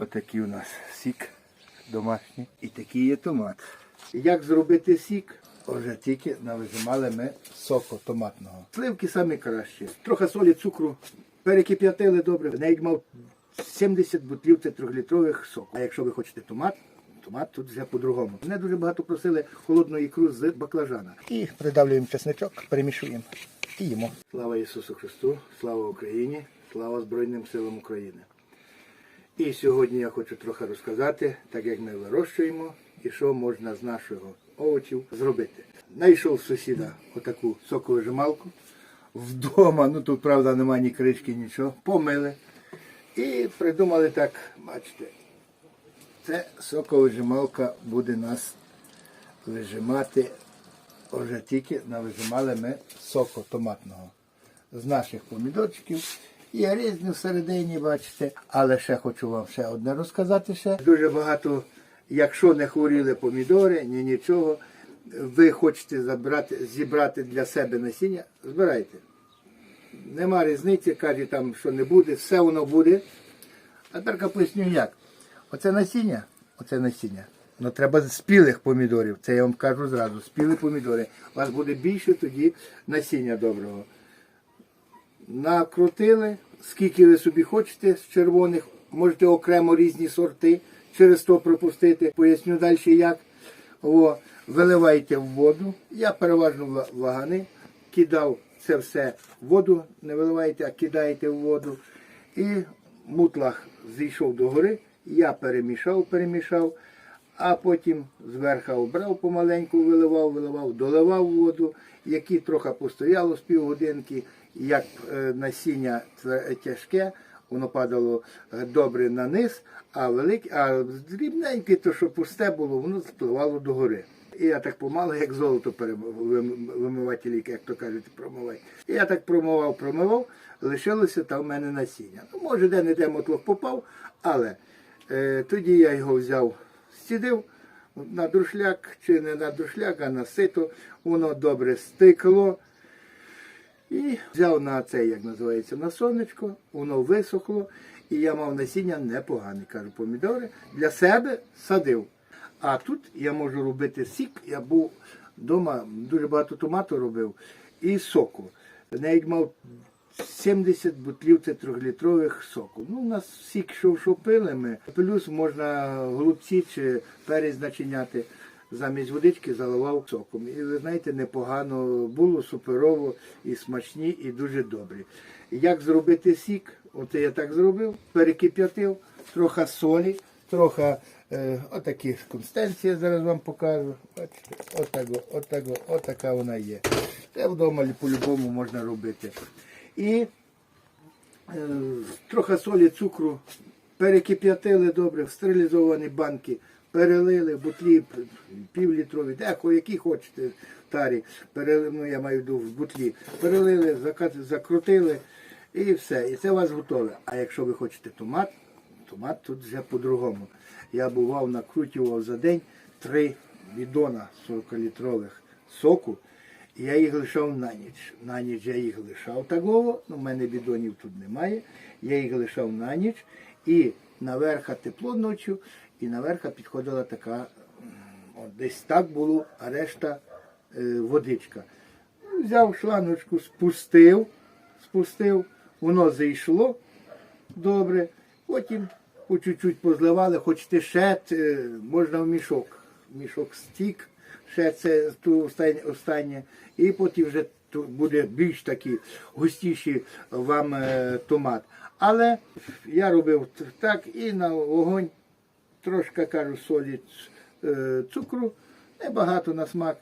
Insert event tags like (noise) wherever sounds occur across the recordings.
Отакий у нас сік домашній. І такий є томат. Як зробити сік? Вже тільки навижимали ми соку томатного. Сливки самі кращі. Трохи солі, цукру. Перекип'ятили добре. Навіть мав 70 бутлів це трьохлітрових соку. А якщо ви хочете томат, томат тут вже по-другому. Мене дуже багато просили холодну ікру з баклажана. І придавлюємо чесничок, перемішуємо і їмо. Слава Ісусу Христу, слава Україні, слава Збройним силам України. І сьогодні я хочу трохи розказати, так як ми вирощуємо і що можна з нашого овочів зробити. Найшов сусіда отаку соковижималку. Вдома, ну тут правда немає ні кришки, нічого, помили. І придумали так, бачите, це соковижималка буде нас вижимати. Вже тільки навижимали ми соку томатного з наших помідорчиків. Є різні всередині, бачите. Але ще хочу вам ще одне розказати. ще. Дуже багато, якщо не хворіли помідори, ні нічого, ви хочете забрати, зібрати для себе насіння, збирайте. Нема різниці, каже там, що не буде, все воно буде. А тепер поясню як. Оце насіння, оце насіння. Ну треба спілих помідорів. Це я вам кажу зразу. Спілі помідори. У вас буде більше тоді насіння доброго. Накрутили, скільки ви собі хочете з червоних, можете окремо різні сорти через то пропустити. Поясню далі як. О, виливайте в воду. Я переважно вагани кидав це все в воду, не виливайте, а кидаєте в воду. І мутлах зійшов до гори, я перемішав, перемішав, а потім зверху обрав помаленьку, виливав, виливав, доливав воду, які трохи постояло з півгодинки, як е, насіння тяжке, воно падало е, добре на низ, а велике, а дрібненьке, то що пусте було, воно спливало до гори. І я так помало, як золото перем- вим- вимивателі, як то кажуть, промивати. І я так промивав, промивав, лишилося там в мене насіння. Ну, може, де-не-де мотлох попав, але е, тоді я його взяв, стідив на друшляк, чи не на друшляк, а на сито, воно добре стикло. І взяв на це, як називається, на сонечко, воно висохло, і я мав насіння непогане, кажу, помідори. Для себе садив. А тут я можу робити сік. Я був вдома, дуже багато томату робив і соку. Навіть мав 70 бутлів це трьохлітрових соку. Ну, у нас сік, що, що пили ми. Плюс можна голубці чи перець. Замість водички заливав соком. І ви знаєте, непогано було, суперово, і смачні, і дуже добрі. Як зробити сік? Оце я так зробив, перекип'ятив, трохи солі, трохи е, отакі консистенції зараз вам покажу. Бачите, отаго, отаго, отака вона є. Це вдома по-любому можна робити. І е, трохи солі, цукру, перекип'ятили добре, в стерилізовані банки, перелили, бутлі півлітрові, деко, які хочете тарі, перели, ну, я маю в бутлі, перелили, закрутили і все. І це у вас готове. А якщо ви хочете томат, томат тут вже по-другому. Я бував, накрутював за день три бідона 40-літрових соку. Я їх лишав на ніч. На ніч я їх лишав такого, ну, в мене бідонів тут немає. Я їх лишав на ніч і наверха тепло ночі, і наверха підходила така, от десь так було, а решта е, водичка. Взяв шланочку, спустив, спустив, воно зайшло добре, потім по чуть-чуть позливали, хочете ще, е, можна в мішок. Мішок стік, ще це ту останнє, останнє. І потім вже буде більш такий густіший вам е, томат. Але я робив так і на вогонь трошки кажу солі, е, цукру, небагато на смак,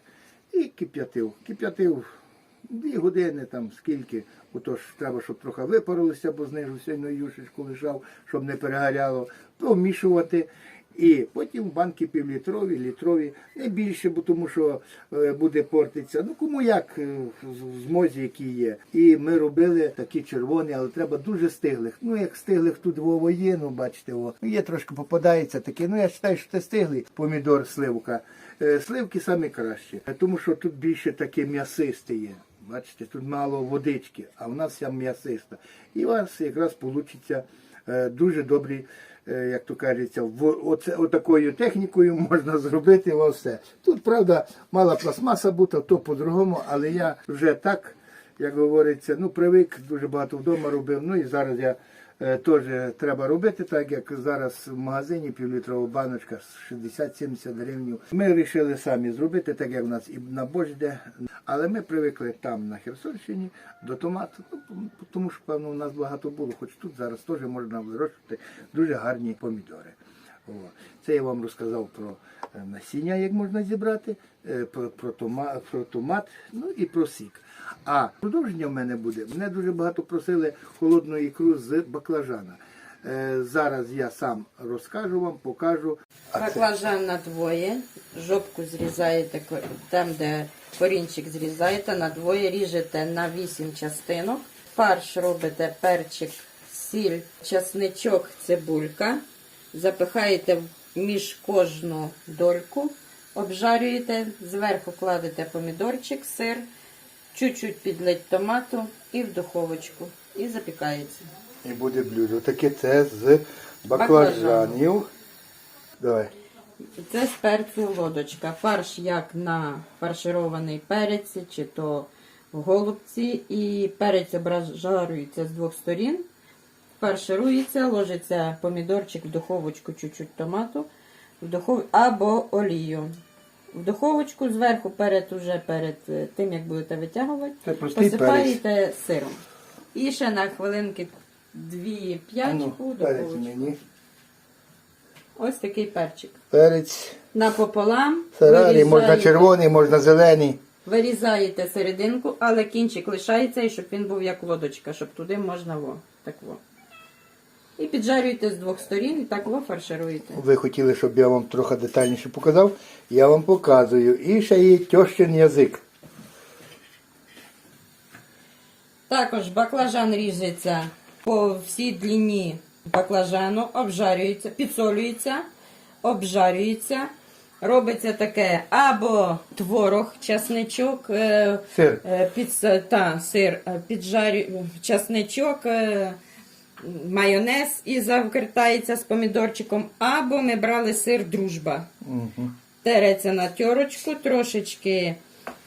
і кип'ятив. Кип'ятив дві години там скільки, отож треба, щоб трохи випарилося, бо знижу сильно юшечку лишав, щоб не перегоряло, то вмішувати. І потім банки півлітрові, літрові, не більше, бо тому що е, буде портитися. Ну кому як е, в змозі, які є. І ми робили такі червоні, але треба дуже стиглих. Ну як стиглих тут Вова є, ну бачите, о. Ну, є трошки попадається таке. Ну я вважаю, що це стиглий помідор, сливка. Е, Сливки самі кращі, е, тому що тут більше таке м'ясисте є. Бачите, тут мало водички, а вона вся м'ясиста. І у вас якраз вийде дуже добрий е, як то кажеться, отакою технікою можна зробити во все. Тут, правда, мала пластмаса бути, то по-другому, але я вже так, як говориться, ну, привик, дуже багато вдома робив. Ну і зараз я теж треба робити, так як зараз в магазині півлітрова баночка з 60-70 гривень. Ми вирішили самі зробити, так як в нас і на борщ йде. Але ми привикли там на Херсонщині до томату, ну, тому що, певно, у нас багато було, хоч тут зараз теж можна вирощувати дуже гарні помідори. О, Це я вам розказав про е, насіння, як можна зібрати, е, про, про, тома, про томат, ну і про сік. А продовження в мене буде. Мене дуже багато просили холодну ікру з баклажана. Е, Зараз я сам розкажу вам, покажу. Баклажан на двоє, жопку зрізаєте там, де корінчик зрізаєте, на двоє ріжете на вісім частинок. Фарш робите перчик, сіль, часничок, цибулька. Запихаєте між кожну дольку, обжарюєте, зверху кладете помідорчик, сир, чуть-чуть підлить томату і в духовочку. І запікається. і буде блюдо. Таке це з баклажанів. Давай. Це з перцю лодочка. Фарш як на фарширований перець, чи то в голубці. І перець обжарюється з двох сторін. Фарширується, ложиться помідорчик в духовочку, чуть-чуть томату, в духов... або олію. В духовочку зверху перед уже перед е, тим, як будете витягувати, Це простий посипаєте сиром. І ще на хвилинки 2-5 А ну, у перець духовочку. мені. Ось такий перчик. Перець. Напополам Феррарі, можна вирізаєте- червоний, можна зелений. Вирізаєте серединку, але кінчик лишається, і щоб він був як лодочка, щоб туди можна во, так во. І піджарюєте з двох сторін і так во фаршируєте. Ви хотіли, щоб я вам трохи детальніше показав. Я вам показую. І ще є тьощин язик. Також баклажан ріжеться по всій длині баклажану, обжарюється, підсолюється, обжарюється. Робиться таке або творог, часничок, е, Сир. е, під, та, сир, е, піджарю, часничок, майонез і завкертається з помідорчиком. Або ми брали сир дружба. Угу. Тереться на терочку, трошечки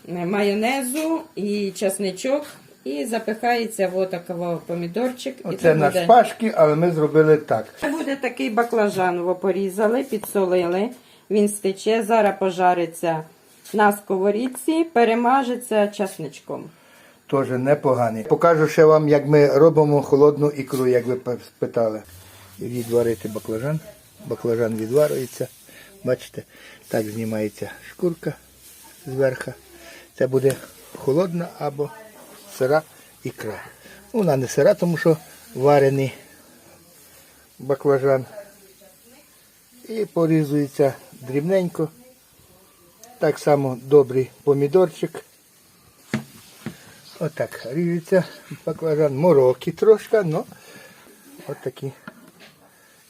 е, майонезу і часничок. І запихається в отакого помідорчик. Оце це на буде, шпажки, але ми зробили так. це буде такий баклажан. Порізали, підсолили. Він стече, зараз пожариться на сковорідці, перемажеться часничком. Теж непоганий. Покажу ще вам, як ми робимо холодну ікру, як ви пи- спитали. Відварити баклажан. Баклажан відварюється. Бачите, так знімається шкурка зверху. Це буде холодна або сира ікра. Ну, Вона не сира, тому що варений баклажан. І порізується дрібненько. Так само добрий помідорчик. Отак ріжеться баклажан. Мороки трошки, але от такі.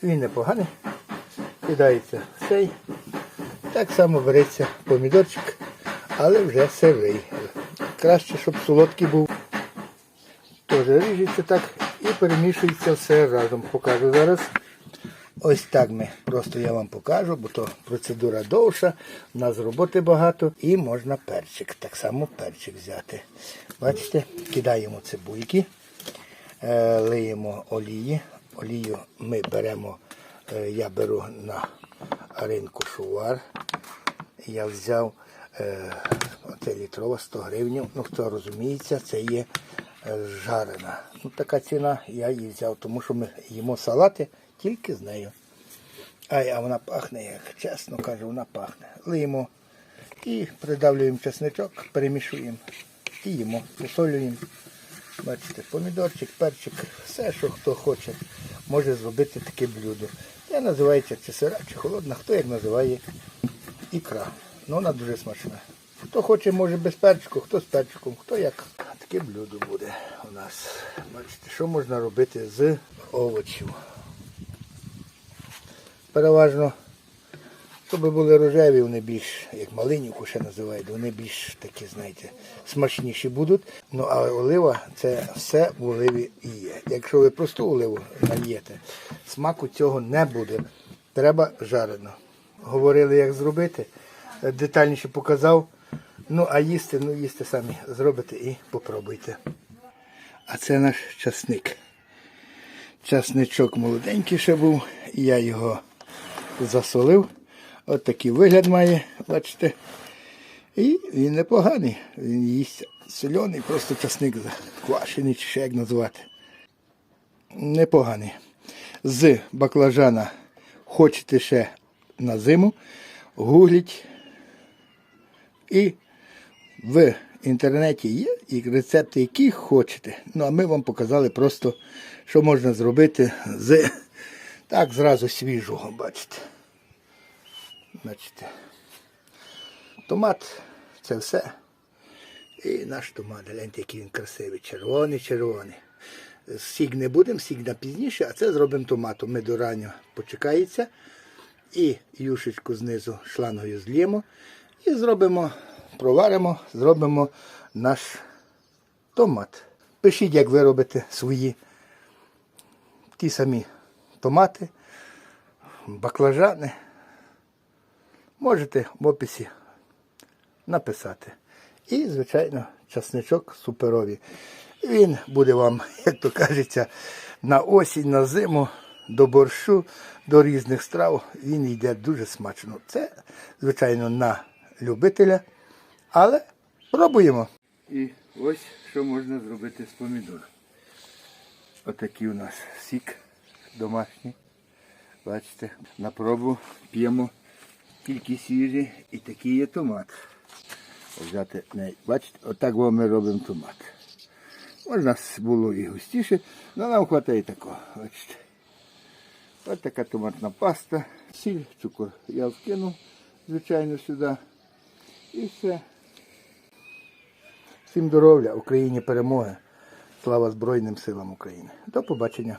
Він непоганий. Кидається цей. Так само береться помідорчик, але вже сирий. Краще, щоб солодкий був. Теж ріжеться так і перемішується все разом. Покажу зараз. Ось так ми. Просто я вам покажу, бо то процедура довша, у нас роботи багато і можна перчик. Так само перчик взяти. Бачите, кидаємо цибульки, е, лиємо олії. Олію ми беремо, е, я беру на ринку шувар. Я взяв е, оце літрова 100 гривень. Ну хто розуміється, це є жарена. Ну така ціна, я її взяв, тому що ми їмо салати тільки з нею. Ай, а вона пахне, як чесно кажу, вона пахне. Лиємо і придавлюємо чесничок, перемішуємо і їмо, посолюємо. Бачите, помідорчик, перчик, все, що хто хоче, може зробити таке блюдо. Це називається чи сира, чи холодна, хто як називає ікра. Ну вона дуже смачна. Хто хоче, може без перчику, хто з перчиком, хто як. Таке блюдо буде у нас. Бачите, що можна робити з овочів. Переважно Щоб були рожеві, вони більш, як малинівку ще називають, вони більш такі, знаєте, смачніші будуть. Ну а олива це все в оливі і є. Якщо ви просту оливу нальєте, смаку цього не буде. Треба жарено. Говорили, як зробити. Детальніше показав. Ну, а їсти, ну їсти самі зробите і попробуйте. А це наш часник. Часничок молоденький ще був, я його засолив. От такий вигляд має, бачите. І він непоганий. Він їсть соляний, просто часник квашений, чи ще як назвати. Непоганий. З баклажана хочете ще на зиму, гугліть. І в інтернеті є і рецепти, які хочете. Ну, а ми вам показали просто, що можна зробити з так зразу свіжого, бачите. Бачите. Томат це все. І наш томат, гляньте, який він красивий, червоний, червоний. Сік не будемо, сік на пізніше, а це зробимо томатом. Ми до раннього почекається. І юшечку знизу шлангою злємо. І зробимо, проваримо, зробимо наш томат. Пишіть, як ви робите свої ті самі томати, баклажани. Можете в описі написати. І, звичайно, часничок суперовий. Він буде вам, (laughs) як то кажеться, на осінь, на зиму, до борщу, до різних страв. Він йде дуже смачно. Це, звичайно, на любителя. Але пробуємо. І ось що можна зробити з помідор. Отакий у нас сік домашній. Бачите, на пробу п'ємо тільки свіжі і такий є томат. Взяти, бачите, отак во ми робимо томат. Можна було і густіше, але нам вистачає такого. Бачите. Ось така томатна паста, сіль, цукор я вкинув, звичайно, сюди. І все. Всім здоров'я, Україні перемоги. Слава Збройним силам України. До побачення.